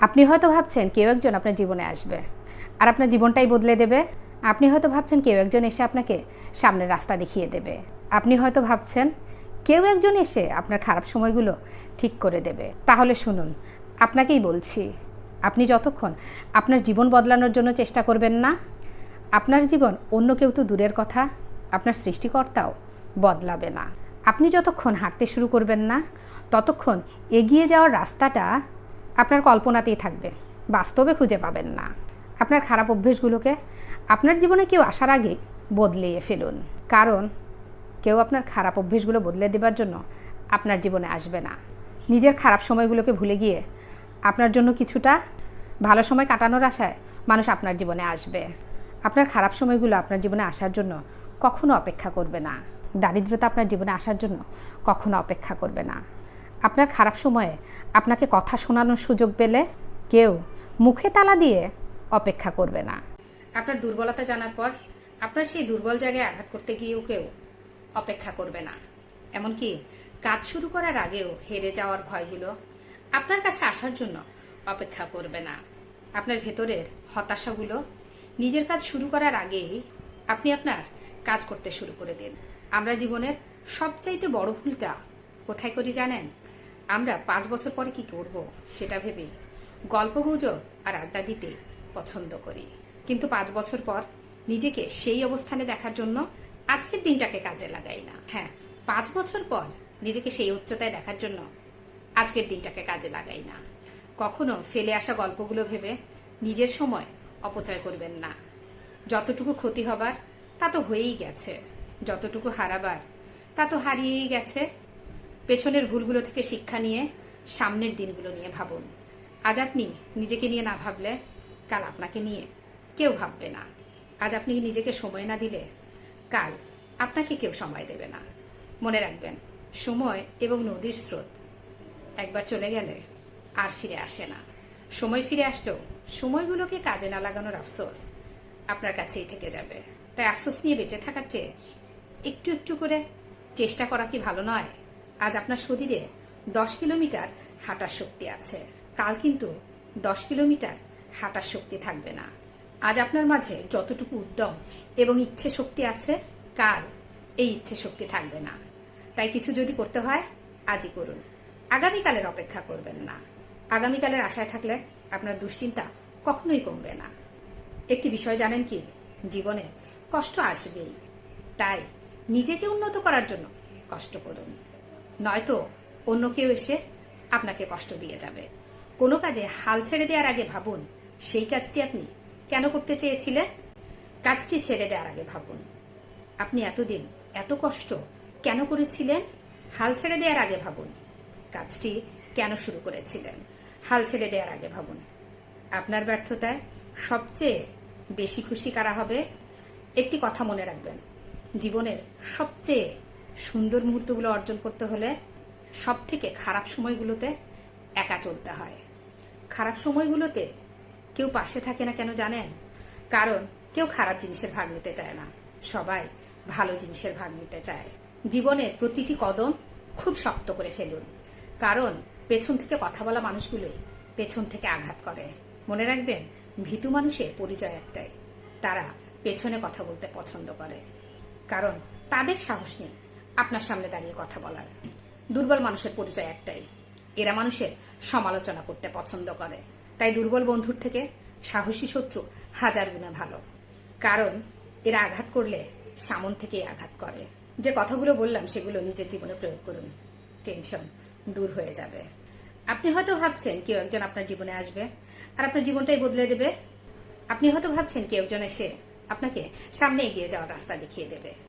আপনি হয়তো ভাবছেন কেউ একজন আপনার জীবনে আসবে আর আপনার জীবনটাই বদলে দেবে। আপনি হয়তো ভাবছেন কেউ একজন এসে আপনাকে সামনের রাস্তা দেখিয়ে দেবে। আপনি হয়তো ভাবছেন কেউ একজন এসে আপনার খারাপ সময়গুলো ঠিক করে দেবে। তাহলে শুনুন, আপনাকেই বলছি, আপনি যতক্ষণ আপনার জীবন বদলানোর জন্য চেষ্টা করবেন না, আপনার জীবন অন্য কেউ তো দূরের কথা, আপনার সৃষ্টিকর্তাও বদলাবে না। আপনি যতক্ষণ হাঁটতে শুরু করবেন না, ততক্ষণ এগিয়ে যাওয়ার রাস্তাটা আপনার কল্পনাতেই থাকবে, বাস্তবে খুঁজে পাবেন না। আপনার খারাপ অভ্যেসগুলোকে আপনার জীবনে কেউ আসার আগে বদলিয়ে ফেলুন। কারণ কেউ আপনার খারাপ অভ্যেসগুলো বদলে দেবার জন্য আপনার জীবনে আসবে না। নিজের খারাপ সময়গুলোকে ভুলে গিয়ে আপনার জন্য কিছুটা ভালো সময় কাটানোর আশায় মানুষ আপনার জীবনে আসবে। আপনার খারাপ সময়গুলো আপনার জীবনে আসার জন্য কখনো অপেক্ষা করবে না। দারিদ্রতা আপনার জীবনে আসার জন্য কখনো অপেক্ষা করবে না। আপনার খারাপ সময়ে আপনাকে কথা শোনানোর সুযোগ পেলে কেউ মুখে তালা দিয়ে অপেক্ষা করবে না। আপনার দুর্বলতা জানার পর আপনার সেই দুর্বল জায়গায় আঘাত করতে গিয়েও কেউ অপেক্ষা করবে না। এমনকি কাজ শুরু করার আগেও হেরে যাওয়ার ভয়গুলো আপনার কাছে আসার জন্য অপেক্ষা করবে না। আপনার ভেতরের হতাশাগুলো নিজের কাজ শুরু করার আগেই আপনি আপনার কাজ করতে শুরু করে দিন। আমরা জীবনের সবচাইতে বড় ভুলটা কোথায় করি জানেন? আমরা পাঁচ বছর পরে কি করব সেটা ভেবে গল্প গুজব আর আড্ডা দিতে পছন্দ করি। কিন্তু পাঁচ বছর পর নিজেকে সেই অবস্থানে দেখার জন্য আজকের দিনটাকে কাজে লাগাই না। হ্যাঁ পাঁচ বছর পর নিজেকে সেই উচ্চতায় দেখার জন্য আজকের দিনটাকে কাজে লাগাই না। কখনো ফেলে আসা গল্পগুলো ভেবে নিজের সময় অপচয় করবেন না। যতটুকু ক্ষতি হবার তা তো হয়েই গেছে, যতটুকু হারাবার তা তো হারিয়েই গেছে পেছনের ভুলগুলো থেকে শিক্ষা নিয়ে সামনের দিনগুলো নিয়ে ভাবুন। আজ আপনি নিজেকে নিয়ে না ভাবলে কাল আপনাকে নিয়ে কেউ ভাববে না। আজ আপনি নিজেকে সময় না দিলে কাল আপনাকে কেউ সময় দেবে না। মনে রাখবেন, সময় এবং নদীর স্রোত একবার চলে গেলে আর ফিরে আসে না। সময় ফিরে আসলেও সময়গুলোকে কাজে না লাগানোর আফসোস আপনার কাছেই থেকে যাবে। তাই আফসোস নিয়ে বেঁচে থাকার চেয়ে একটু একটু করে চেষ্টা করা কি ভালো নয়? আজ আপনার শরীরে দশ কিলোমিটার হাঁটার শক্তি আছে। কাল কিন্তু দশ কিলোমিটার হাঁটার শক্তি থাকবে না। আজ আপনার মাঝে যতটুকু উদ্যম এবং ইচ্ছে শক্তি আছে, কাল এই ইচ্ছে শক্তি থাকবে না। তাই কিছু যদি করতে হয়, আজই করুন। আগামীকালের অপেক্ষা করবেন না। আগামীকালের আশায় থাকলে আপনার দুশ্চিন্তা কখনোই কমবে না। একটি বিষয় জানেন কি? জীবনে কষ্ট আসবেই। তাই নিজেকে উন্নত করার জন্য কষ্ট করুন। নয়তো অন্য কেউ এসে আপনাকে কষ্ট দিয়ে যাবে। কোনো কাজে হাল ছেড়ে দেওয়ার আগে ভাবুন, সেই কাজটি আপনি কেন করতে চেয়েছিলেন? কাজটি ছেড়ে দেওয়ার আগে ভাবুন। আপনি এতদিন এত কষ্ট কেন করেছিলেন? হাল ছেড়ে দেওয়ার আগে ভাবুন। কাজটি কেন শুরু করেছিলেন? হাল ছেড়ে দেওয়ার আগে ভাবুন। আপনার ব্যর্থতায় সবচেয়ে বেশি খুশি কারা হবে? একটি কথা মনে রাখবেন। জীবনের সবচেয়ে সুন্দর মুহূর্তগুলো অর্জন করতে হলে সব থেকে খারাপ সময়গুলোতে একা চলতে হয়। খারাপ সময়গুলোতে কেউ পাশে থাকে না কেন জানেন? কারণ কেউ খারাপ জিনিসের ভাগ নিতে চায় না। সবাই ভালো জিনিসের ভাগ নিতে চায়। জীবনের প্রতিটি কদম খুব শক্ত করে ফেলুন। কারণ পেছন থেকে কথা বলা মানুষগুলোই পেছন থেকে আঘাত করে। মনে রাখবেন, ভীতু মানুষের পরিচয় একটাই। তারা পেছনে কথা বলতে পছন্দ করে। কারণ তাদের সাহস নেই। আপনার সামনে দাঁড়িয়ে কথা বলার। দুর্বল মানুষের পরিচয় একটাই। এরা মানুষের সমালোচনা করতে পছন্দ করে। তাই দুর্বল বন্ধুর থেকে সাহসী শত্রু হাজার গুণে ভালো। কারণ এরা আঘাত করলে সামন থেকেই আঘাত করে। যে কথাগুলো বললাম, সেগুলো নিজের জীবনে প্রয়োগ করুন। টেনশন দূর হয়ে যাবে। আপনি হয়তো ভাবছেন কেউ একজন আপনার জীবনে আসবে আর আপনার জীবনটাই বদলে দেবে। আপনি হয়তো ভাবছেন কেউ একজন এসে আপনাকে সামনে এগিয়ে যাওয়ার রাস্তা দেখিয়ে দেবে।